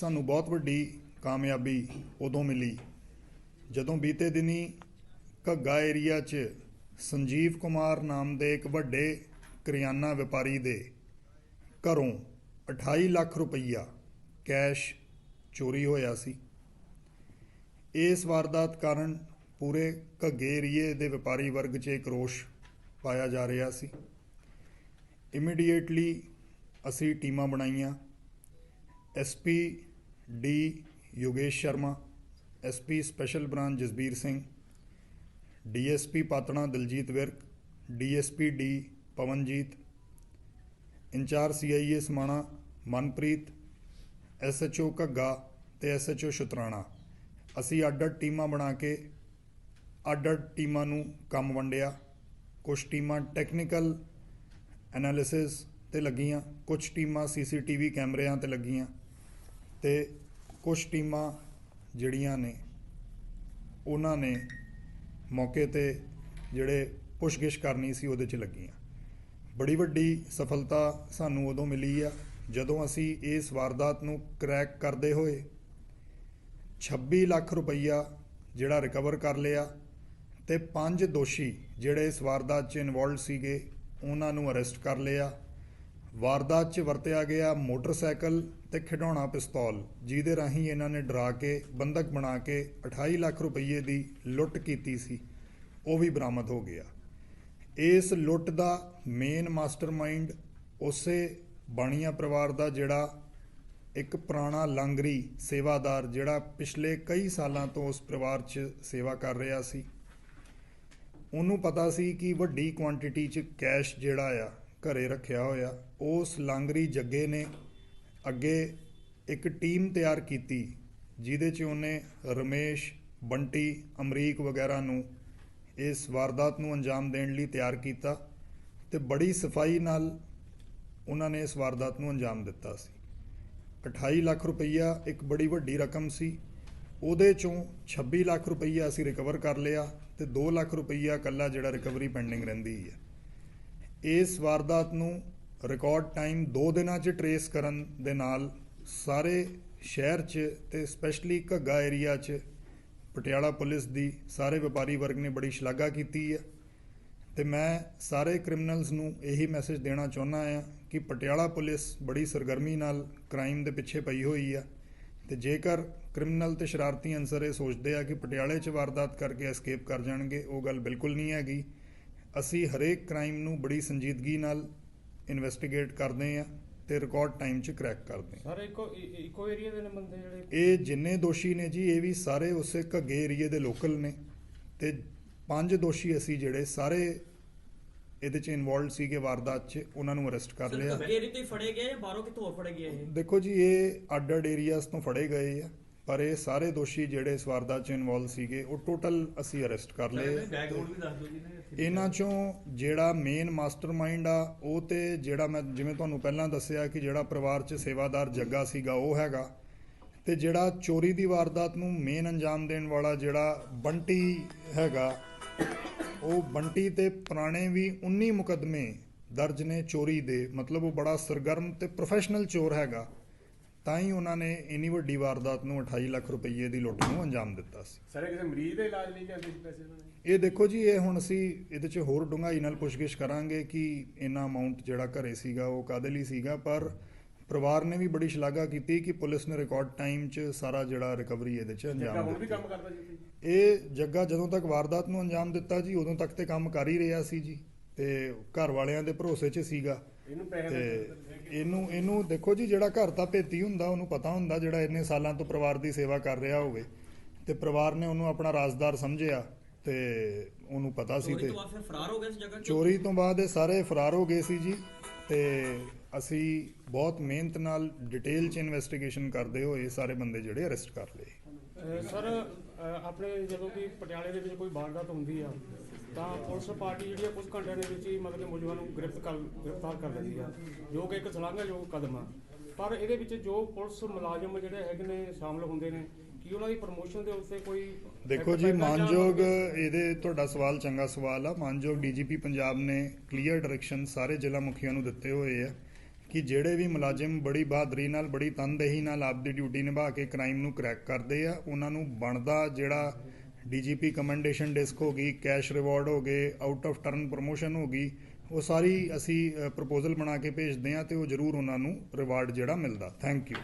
ਸਾਨੂੰ ਬਹੁਤ ਵੱਡੀ ਕਾਮਯਾਬੀ ਉਦੋਂ ਮਿਲੀ, ਜਦੋਂ ਬੀਤੇ ਦਿਨੀ ਘੱਗਾ ਏਰੀਆ 'ਚ ਸੰਜੀਵ ਕੁਮਾਰ ਨਾਮ ਦੇ ਇੱਕ ਵੱਡੇ ਕਰਿਆਨਾ ਵਪਾਰੀ ਦੇ ਘਰੋਂ 28 ਲੱਖ ਰੁਪਈਆ ਕੈਸ਼ ਚੋਰੀ ਹੋਇਆ ਸੀ। ਇਸ ਵਾਰਦਾਤ ਕਾਰਨ ਪੂਰੇ ਘੱਗੇ ਏਰੀਏ ਦੇ ਵਪਾਰੀ ਵਰਗ 'ਚ ਇੱਕ ਰੋਸ਼ ਪਾਇਆ ਜਾ ਰਿਹਾ ਸੀ। ਇਮੀਡੀਏਟਲੀ ਅਸੀਂ ਟੀਮਾਂ ਬਣਾਈਆਂ। SP D Yogesh Sharma SP special branch Jasbir Singh DSP Patran Daljit Virk DSP D Pavanjit, incharge CIA Samana Manpreet SHO Ghagga ਤੇ ਐਸਐਚਓ ਸ਼ਤਰਾਣਾ। ਅਸੀਂ ਅੱਡ-ਅੱਡ ਟੀਮਾਂ ਬਣਾ ਕੇ ਅੱਡ-ਅੱਡ ਟੀਮਾਂ ਨੂੰ ਕੰਮ ਵੰਡਿਆ। ਕੁਝ ਟੀਮਾਂ ਟੈਕਨੀਕਲ ਐਨਾਲਿਸਿਸ ਤੇ ਲੱਗੀਆਂ ਕੁਝ ਟੀਮਾਂ ਸੀਸੀਟੀਵੀ ਕੈਮਰਿਆਂ ਤੇ ਲੱਗੀਆਂ। ਤੇ ਕੁਝ ਟੀਮਾਂ ਜਿਹੜੀਆਂ ਨੇ, ਉਹਨਾਂ ਨੇ ਮੌਕੇ ਤੇ ਜਿਹੜੇ ਪੁੱਛਗਿੱਛ ਕਰਨੀ ਸੀ ਉਹਦੇ 'ਚ ਲੱਗੀਆਂ। ਬੜੀ ਵੱਡੀ ਸਫਲਤਾ ਸਾਨੂੰ ਉਦੋਂ ਮਿਲੀ ਆ, ਜਦੋਂ ਅਸੀਂ ਇਸ ਵਾਰਦਾਤ ਨੂੰ ਕਰੈਕ ਕਰਦੇ ਹੋਏ 26 ਲੱਖ ਰੁਪਈਆ ਜਿਹੜਾ ਰਿਕਵਰ ਕਰ ਲਿਆ ਤੇ ਪੰਜ ਦੋਸ਼ੀ ਜਿਹੜੇ ਇਸ ਵਾਰਦਾਤ 'ਚ ਇਨਵੋਲਡ ਸੀਗੇ, ਉਹਨਾਂ ਨੂੰ ਅਰੈਸਟ ਕਰ ਲਿਆ। ਵਾਰਦਾਤ 'ਚ ਵਰਤਿਆ ਗਿਆ ਮੋਟਰਸਾਈਕਲ ਤੇ ਖਿਡੌਣਾ ਪਿਸਤੌਲ, ਜਿਹਦੇ ਰਾਹੀਂ ਇਹਨਾਂ ਨੇ ਡਰਾ ਕੇ ਬੰਦਕ ਬਣਾ ਕੇ 28 ਲੱਖ ਰੁਪਏ ਦੀ ਲੁੱਟ ਕੀਤੀ ਸੀ। ਉਹ ਵੀ ਬਰਾਮਦ ਹੋ ਗਿਆ। ਇਸ ਲੁੱਟ ਦਾ ਮੇਨ ਮਾਸਟਰਮਾਈਂਡ ਉਸੇ ਬਾਣੀਆ ਪਰਿਵਾਰ ਦਾ ਜਿਹੜਾ ਇੱਕ ਪੁਰਾਣਾ ਲਾਂਗਰੀ ਸੇਵਾਦਾਰ, ਜਿਹੜਾ ਪਿਛਲੇ ਕਈ ਸਾਲਾਂ ਤੋਂ ਉਸ ਪਰਿਵਾਰ 'ਚ ਸੇਵਾ ਕਰ ਰਿਹਾ ਸੀ। ਉਹਨੂੰ ਪਤਾ ਸੀ ਕਿ ਵੱਡੀ ਕੁਆਂਟੀਟੀ 'ਚ ਕੈਸ਼ ਜਿਹੜਾ ਆ ਘਰੇ ਰੱਖਿਆ ਹੋਇਆ। ਉਸ ਲਾਂਗਰੀ ਜੱਗੇ ਨੇ ਅੱਗੇ ਇੱਕ ਟੀਮ ਤਿਆਰ ਕੀਤੀ, ਜਿਹਦੇ 'ਚ ਉਹਨੇ ਰਮੇਸ਼, ਬੰਟੀ, ਅਮਰੀਕ ਵਗੈਰਾ ਨੂੰ ਇਸ ਵਾਰਦਾਤ ਨੂੰ ਅੰਜਾਮ ਦੇਣ ਲਈ ਤਿਆਰ ਕੀਤਾ ਤੇ ਬੜੀ ਸਫ਼ਾਈ ਨਾਲ ਉਹਨਾਂ ਨੇ ਇਸ ਵਾਰਦਾਤ ਨੂੰ ਅੰਜਾਮ ਦਿੱਤਾ ਸੀ। 28 ਲੱਖ ਰੁਪਈਆ ਇੱਕ ਬੜੀ ਵੱਡੀ ਰਕਮ ਸੀ। ਉਹਦੇ ਚੋਂ 26 ਲੱਖ ਰੁਪਈਆ ਅਸੀਂ ਰਿਕਵਰ ਕਰ ਲਿਆ ਤੇ 2 ਲੱਖ ਰੁਪਈਆ ਕੱਲਾ ਜਿਹੜਾ ਰਿਕਵਰੀ ਪੈਂਡਿੰਗ ਰਹਿੰਦੀ ਹੈ। ਇਸ ਵਾਰਦਾਤ ਨੂੰ ਰਿਕਾਰਡ ਟਾਈਮ 2 ਦਿਨਾਂ 'ਚ ਟਰੇਸ ਕਰਨ ਦੇ ਨਾਲ ਸਾਰੇ ਸ਼ਹਿਰ 'ਚ ਤੇ ਸਪੈਸ਼ਲੀ ਘੱਗਾ ਏਰੀਆ 'ਚ ਪਟਿਆਲਾ ਪੁਲਿਸ ਦੀ ਸਾਰੇ ਵਪਾਰੀ ਵਰਗ ਨੇ ਬੜੀ ਸ਼ਲਾਘਾ ਕੀਤੀ ਹੈ ਤੇ ਮੈਂ ਸਾਰੇ ਕ੍ਰਿਮੀਨਲਸ ਨੂੰ ਇਹੀ ਮੈਸੇਜ ਦੇਣਾ ਚਾਹੁੰਦਾ ਆ ਕਿ ਪਟਿਆਲਾ ਪੁਲਿਸ ਬੜੀ ਸਰਗਰਮੀ ਨਾਲ ਕ੍ਰਾਈਮ ਦੇ ਪਿੱਛੇ ਪਈ ਹੋਈ ਆ। ਤੇ ਜੇਕਰ ਕ੍ਰਿਮੀਨਲ ਤੇ ਸ਼ਰਾਰਤੀ ਅਨਸਰ ਇਹ ਸੋਚਦੇ ਆ ਕਿ ਪਟਿਆਲੇ 'ਚ ਵਾਰਦਾਤ ਕਰਕੇ ਐਸਕੇਪ ਕਰ ਜਾਣਗੇ, ਉਹ ਗੱਲ ਬਿਲਕੁਲ ਨਹੀਂ ਹੈਗੀ। ਅਸੀਂ ਹਰੇਕ ਕ੍ਰਾਈਮ ਨੂੰ ਬੜੀ ਸੰਜੀਦਗੀ ਨਾਲ ਇਨਵੈਸਟੀਗੇਟ ਕਰਦੇ ਆ ਤੇ ਰਿਕਾਰਡ ਟਾਈਮ 'ਚ ਕ੍ਰੈਕ ਕਰਦੇ ਆ ਸਰ ਇੱਕੋ ਇੱਕੋ ਏਰੀਆ ਦੇ ਨੇ ਬੰਦੇ ਜਿਹੜੇ? ਇਹ ਜਿੰਨੇ ਦੋਸ਼ੀ ਨੇ ਜੀ ਇਹ ਵੀ ਸਾਰੇ ਉਸੇ ਘੱਗੇ ਏਰੀਏ ਦੇ ਲੋਕਲ ਨੇ ਤੇ ਪੰਜ ਦੋਸ਼ੀ ਅਸੀਂ ਜਿਹੜੇ ਸਾਰੇ ਇਹਦੇ 'ਚ ਇਨਵੋਲਡ ਸੀਗੇ ਵਾਰਦਾਤ 'ਚ ਉਹਨਾਂ ਨੂੰ ਅਰੈਸਟ ਕਰ ਲਿਆ। ਸਰ ਏਰੀ ਤੋਂ ਹੀ ਫੜੇ ਗਏ ਜਾਂ ਬਾਹਰੋਂ ਕਿਤੋਂ ਹੋਰ ਫੜੇ ਗਏ ਇਹ? ਦੇਖੋ ਜੀ ਇਹ ਅੱਡ-ਅੱਡ ਏਰੀਆਜ਼ ਤੋਂ ਫੜੇ ਗਏ ਆ। ਪਰ ਇਹ ਸਾਰੇ ਦੋਸ਼ੀ ਜਿਹੜੇ ਇਸ ਵਾਰਦਾਤ 'ਚ ਇਨਵੋਲਡ ਸੀਗੇ ਉਹ ਟੋਟਲ ਅਸੀਂ ਅਰੈਸਟ ਕਰ ਲਏ। ਇਹਨਾਂ ਚੋਂ ਜਿਹੜਾ ਮੇਨ ਮਾਸਟਰਮਾਈਂਡ ਆ ਉਹ ਤੇ ਜਿਹੜਾ ਮੈਂ ਜਿਵੇਂ ਤੁਹਾਨੂੰ ਪਹਿਲਾਂ ਦੱਸਿਆ ਕਿ ਜਿਹੜਾ ਪਰਿਵਾਰ 'ਚ ਸੇਵਾਦਾਰ ਜੱਗਾ ਸੀਗਾ ਉਹ ਹੈਗਾ। ਤੇ ਜਿਹੜਾ ਚੋਰੀ ਦੀ ਵਾਰਦਾਤ ਨੂੰ ਮੇਨ ਅੰਜਾਮ ਦੇਣ ਵਾਲਾ ਜਿਹੜਾ ਬੰਟੀ ਹੈਗਾ ਉਹ ਬੰਟੀ ਤੇ ਪੁਰਾਣੇ ਵੀ 19 ਮੁਕੱਦਮੇ ਦਰਜ ਨੇ ਚੋਰੀ ਦੇ। ਮਤਲਬ ਉਹ ਬੜਾ ਸਰਗਰਮ ਤੇ ਪ੍ਰੋਫੈਸ਼ਨਲ ਚੋਰ ਹੈਗਾ। ਤਾਂ ਹੀ ਉਹਨਾਂ ਨੇ ਇੰਨੀ ਵੱਡੀ ਵਾਰਦਾਤ ਨੂੰ 28 ਲੱਖ ਰੁਪਏ ਦੀ ਲੁੱਟ ਨੂੰ ਅੰਜਾਮ ਦਿੱਤਾ ਸੀ। ਸਰ ਇਹ ਕਿਸੇ ਮਰੀਜ਼ ਦੇ ਇਲਾਜ ਲਈ ਲਿਆਂਦੇ ਸੀ ਪੈਸੇ ਉਹਨਾਂ ਨੇ? ਇਹ ਦੇਖੋ ਜੀ ਇਹ ਹੁਣ ਅਸੀਂ ਇਹਦੇ 'ਚ ਹੋਰ ਡੂੰਘਾਈ ਨਾਲ ਪੁੱਛਗਿੱਛ ਕਰਾਂਗੇ ਕਿ ਇੰਨਾ ਅਮਾਉਂਟ ਜਿਹੜਾ ਘਰੇ ਸੀਗਾ ਉਹ ਕਾਦੇ ਲਈ ਸੀਗਾ। ਪਰ ਪਰਿਵਾਰ ਨੇ ਵੀ ਬੜੀ ਸ਼ਲਾਘਾ ਕੀਤੀ ਕਿ ਪੁਲਿਸ ਨੇ ਰਿਕਾਰਡ ਟਾਈਮ 'ਚ ਸਾਰਾ ਜਿਹੜਾ ਰਿਕਵਰੀ ਇਹਦੇ 'ਚ ਅੰਜਾਮ ਹੁਣ ਵੀ ਦਿੱਤਾ। ਕੰਮ ਕਰਦਾ ਜੀ? ਉੱਥੇ? ਇਹ ਜੱਗਾ ਜਦੋਂ ਤੱਕ ਵਾਰਦਾਤ ਨੂੰ ਅੰਜਾਮ ਦਿੱਤਾ ਜੀ ਉਦੋਂ ਤੱਕ ਤੇ ਕੰਮ ਕਰ ਹੀ ਰਿਹਾ ਸੀ ਜੀ। ਤੇ ਘਰ ਵਾਲਿਆਂ ਦੇ ਭਰੋਸੇ 'ਚ ਸੀਗਾ। ਤੇ ਦੇ ਇਹਨੂੰ ਇਹਨੂੰ ਦੇਖੋ ਜੀ ਜਿਹੜਾ ਘਰ ਦਾ ਭੇਤੀ ਹੁੰਦਾ ਉਹਨੂੰ ਪਤਾ ਹੁੰਦਾ ਜਿਹੜਾ ਇੰਨੇ ਸਾਲਾਂ ਤੋਂ ਪਰਿਵਾਰ ਦੀ ਸੇਵਾ ਕਰ ਰਿਹਾ ਹੋਵੇ। ਤੇ ਪਰਿਵਾਰ ਨੇ ਉਹਨੂੰ ਆਪਣਾ ਰਾਜ਼ਦਾਰ ਸਮਝਿਆ ਤੇ ਉਹਨੂੰ ਪਤਾ ਸੀ ਚੋਰੀ ਤੇ ਤੋਂ ਬਾਅਦ ਫਿਰ ਫਰਾਰ ਹੋ ਗਏ ਇਸ ਜਗ੍ਹਾ ਤੋਂ? ਚੋਰੀ ਤੋਂ ਬਾਅਦ ਇਹ ਸਾਰੇ ਫਰਾਰ ਹੋ ਗਏ ਸੀ ਜੀ ਤੇ ਅਸੀਂ ਬਹੁਤ ਮਿਹਨਤ ਨਾਲ ਡਿਟੇਲ ਚ ਇਨਵੈਸਟੀਗੇਸ਼ਨ ਕਰਦੇ ਹੋਏ ਸਾਰੇ ਬੰਦੇ ਜਿਹੜੇ ਅਰੈਸਟ ਕਰ ਲਏ। ਸਰ ਆਪਣੇ ਜਦੋਂ ਕਿ ਪਟਿਆਲੇ ਦੇ ਵਿੱਚ ਕੋਈ ਵਾਰਦਾਤ ਹੁੰਦੀ ਆ ਤਾਂ ਪੁਲਿਸ ਪਾਰਟੀ ਜਿਹੜੀ ਆ ਕੁਝ ਘੰਟਿਆਂ ਦੇ ਵਿੱਚ ਹੀ ਮਤਲਬ ਕਿ ਮੁਲਜ਼ਮਾਂ ਨੂੰ ਗ੍ਰਿਫਤ ਕਰ ਗ੍ਰਿਫਤਾਰ ਕਰ ਲੈਂਦੀ ਆ ਜੋ ਕਿ ਇੱਕ ਸ਼ਲਾਘਾਯੋਗ ਕਦਮ ਆ। ਪਰ ਇਹਦੇ ਵਿੱਚ ਜੋ ਪੁਲਿਸ ਮੁਲਾਜ਼ਮ ਜਿਹੜੇ ਹੈਗੇ ਨੇ ਸ਼ਾਮਲ ਹੁੰਦੇ ਨੇ ਕੀ ਉਹਨਾਂ ਦੀ ਪ੍ਰਮੋਸ਼ਨ ਦੇ ਉੱਤੇ ਕੋਈ ਦੇਖੋ ਜੀ ਮਾਨਯੋਗ ਇਹਦੇ ਤੁਹਾਡਾ ਸਵਾਲ ਚੰਗਾ ਸਵਾਲ ਆ। ਮਾਨਯੋਗ ਡੀਜੀਪੀ ਪੰਜਾਬ ਨੇ ਕਲੀਅਰ ਡਾਇਰੈਕਸ਼ਨ ਸਾਰੇ ਜ਼ਿਲ੍ਹਾ ਮੁਖੀਆਂ ਨੂੰ ਦਿੱਤੇ ਹੋਏ ਆ ਕਿ ਜਿਹੜੇ ਵੀ ਮੁਲਾਜ਼ਮ ਬੜੀ ਬਹਾਦਰੀ ਨਾਲ ਬੜੀ ਤਨਦੇਹੀ ਨਾਲ ਆਪਦੀ ਡਿਊਟੀ ਨਿਭਾ ਕੇ ਕ੍ਰਾਈਮ ਨੂੰ ਕਰੈਕ ਕਰਦੇ ਆ ਉਹਨਾਂ ਨੂੰ ਬਣਦਾ ਜਿਹੜਾ ਡੀਜੀਪੀ ਕਮੈਂਡੇਸ਼ਨ ਡਿਸਕ ਹੋ ਗਈ, ਕੈਸ਼ ਰਿਵਾਰਡ ਹੋ ਗਏ ਆਊਟ ਆਫ ਟਰਨ ਪ੍ਰੋਮੋਸ਼ਨ ਹੋ ਗਈ, ਉਹ ਸਾਰੀ ਅਸੀਂ ਪ੍ਰਪੋਜ਼ਲ ਬਣਾ ਕੇ ਭੇਜਦੇ ਆ ਤੇ ਉਹ ਜ਼ਰੂਰ ਉਹਨਾਂ ਨੂੰ ਰਿਵਾਰਡ ਜਿਹੜਾ ਮਿਲਦਾ। Thank you